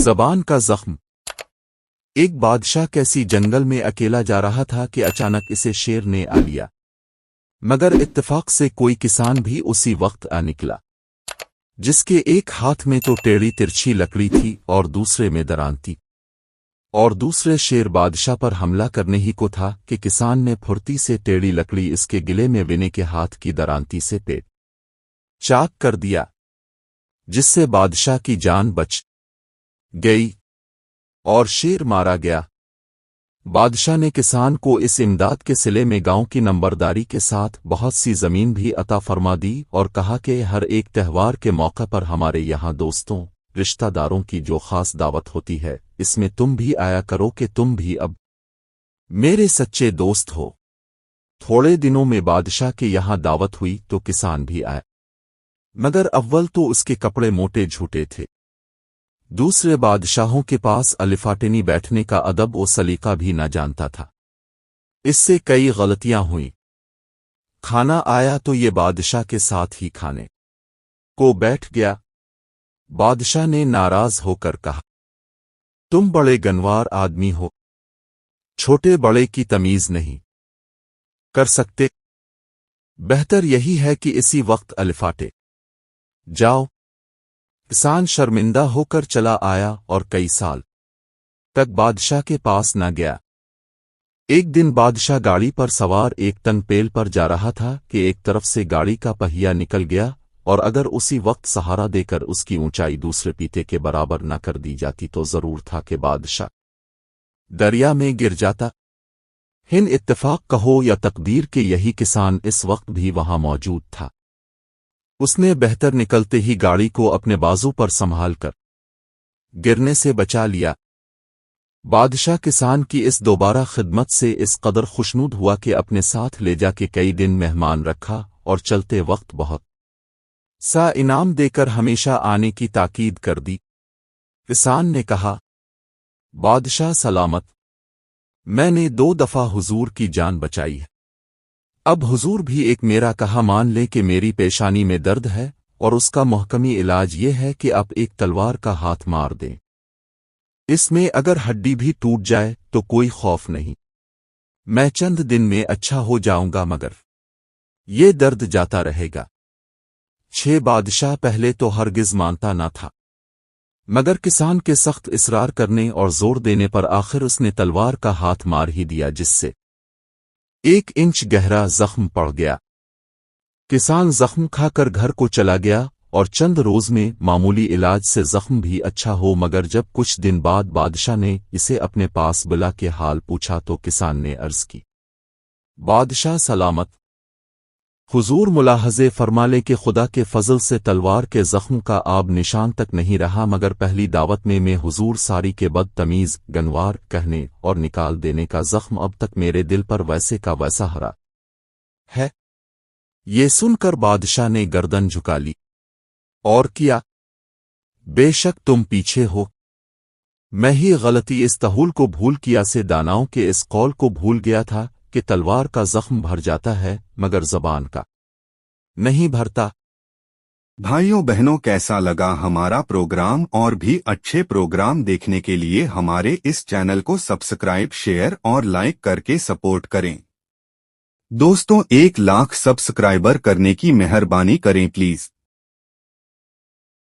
जबान का जख्म। एक बादशाह कैसी जंगल में अकेला जा रहा था कि अचानक इसे शेर ने आ लिया। मगर इत्तेफाक से कोई किसान भी उसी वक्त आ निकला। जिसके एक हाथ में तो टेढ़ी तिरछी लकड़ी थी और दूसरे में दरांती और दूसरे शेर बादशाह पर हमला करने ही को था कि किसान ने फुर्ती से टेढ़ी लकड़ी इसके गिले में विने के हाथ की दरांती से पेट। चाक कर दिया। जिससे बादशाह की जान बच। गई और शेर मारा गया। बादशाह ने किसान को इस इमदाद के सिले में गाँव की नंबरदारी के साथ बहुत सी ज़मीन भी अता फरमा दी और कहा कि हर एक त्यौहार के मौके पर हमारे यहाँ दोस्तों, रिश्तेदारों की जो खास दावत होती है, इसमें तुम भी आया करो कि तुम भी अब मेरे सच्चे दोस्त हो। थोड़े दिनों में बादशाह के यहाँ दावत हुई तो किसान भी आए। मगर अव्वल तो उसके कपड़े मोटे झूठे थे। दूसरे बादशाहों के पास अलिफाटिनी बैठने का अदब व सलीका भी न जानता था। इससे कई गलतियाँ हुई। खाना आया तो ये बादशाह के साथ ही खाने को बैठ गया। बादशाह ने नाराज़ होकर कहा, तुम बड़े गनवार आदमी हो। छोटे बड़े की तमीज नहीं कर सकते। बेहतर यही है कि इसी वक्त अलिफाटे, जाओ। किसान शर्मिंदा होकर चला आया और कई साल तक बादशाह के पास न गया। एक दिन बादशाह गाड़ी पर सवार एक तनपेल पर जा रहा था कि एक तरफ़ से गाड़ी का पहिया निकल गया और अगर उसी वक्त सहारा देकर उसकी ऊंचाई दूसरे पीते के बराबर न कर दी जाती तो ज़रूर था कि बादशाह दरिया में गिर जाता। हिन इत्तेफाक कहो या तकदीर के यही किसान इस वक्त भी वहाँ मौजूद था। उसने बेहतर निकलते ही गाड़ी को अपने बाजू पर संभाल कर गिरने से बचा लिया। बादशाह किसान की इस दोबारा खिदमत से इस कदर खुशनूद हुआ कि अपने साथ ले जाके कई दिन मेहमान रखा और चलते वक्त बहुत सा इनाम देकर हमेशा आने की ताकीद कर दी। किसान ने कहा, बादशाह सलामत, मैंने दो दफ़ा हुजूर की जान बचाई है। अब हुजूर भी एक मेरा कहा मान ले कि मेरी पेशानी में दर्द है, और उसका मोहकमी इलाज ये है कि आप एक तलवार का हाथ मार दें। इसमें अगर हड्डी भी टूट जाए तो कोई खौफ नहीं। मैं चंद दिन में अच्छा हो जाऊँगा मगर ये दर्द जाता रहेगा। छह बादशाह पहले तो हरगिज मानता ना था। मगर किसान के सख्त इसरार करने और ज़ोर देने पर आखिर उसने तलवार का हाथ मार ही दिया, जिससे एक इंच गहरा जख्म पड़ गया। किसान जख्म खाकर घर को चला गया और चंद रोज में मामूली इलाज से जख्म भी अच्छा हो, मगर जब कुछ दिन बाद बादशाह ने इसे अपने पास बुला के हाल पूछा तो किसान ने अर्ज़ की, बादशाह सलामत हुजूर मुलाहजे फरमाले के खुदा के फजल से तलवार के जख्म का आब निशान तक नहीं रहा मगर पहली दावत में मैं हुजूर सारी के बदतमीज गनवार, कहने और निकाल देने का जख्म अब तक मेरे दिल पर वैसे का वैसा हरा है। ये सुनकर बादशाह ने गर्दन झुका ली और किया, बेशक तुम पीछे हो। मैं ही गलती इस तहूल को भूल किया से दानाओं के इस कौल को भूल गया था कि तलवार का जख्म भर जाता है, मगर जबान का नहीं भरता। भाइयों, बहनों, कैसा लगा हमारा प्रोग्राम और भी अच्छे प्रोग्राम देखने के लिए हमारे इस चैनल को सब्सक्राइब, शेयर और लाइक करके सपोर्ट करें। दोस्तों, एक लाख सब्सक्राइबर करने की मेहरबानी करें, प्लीज़।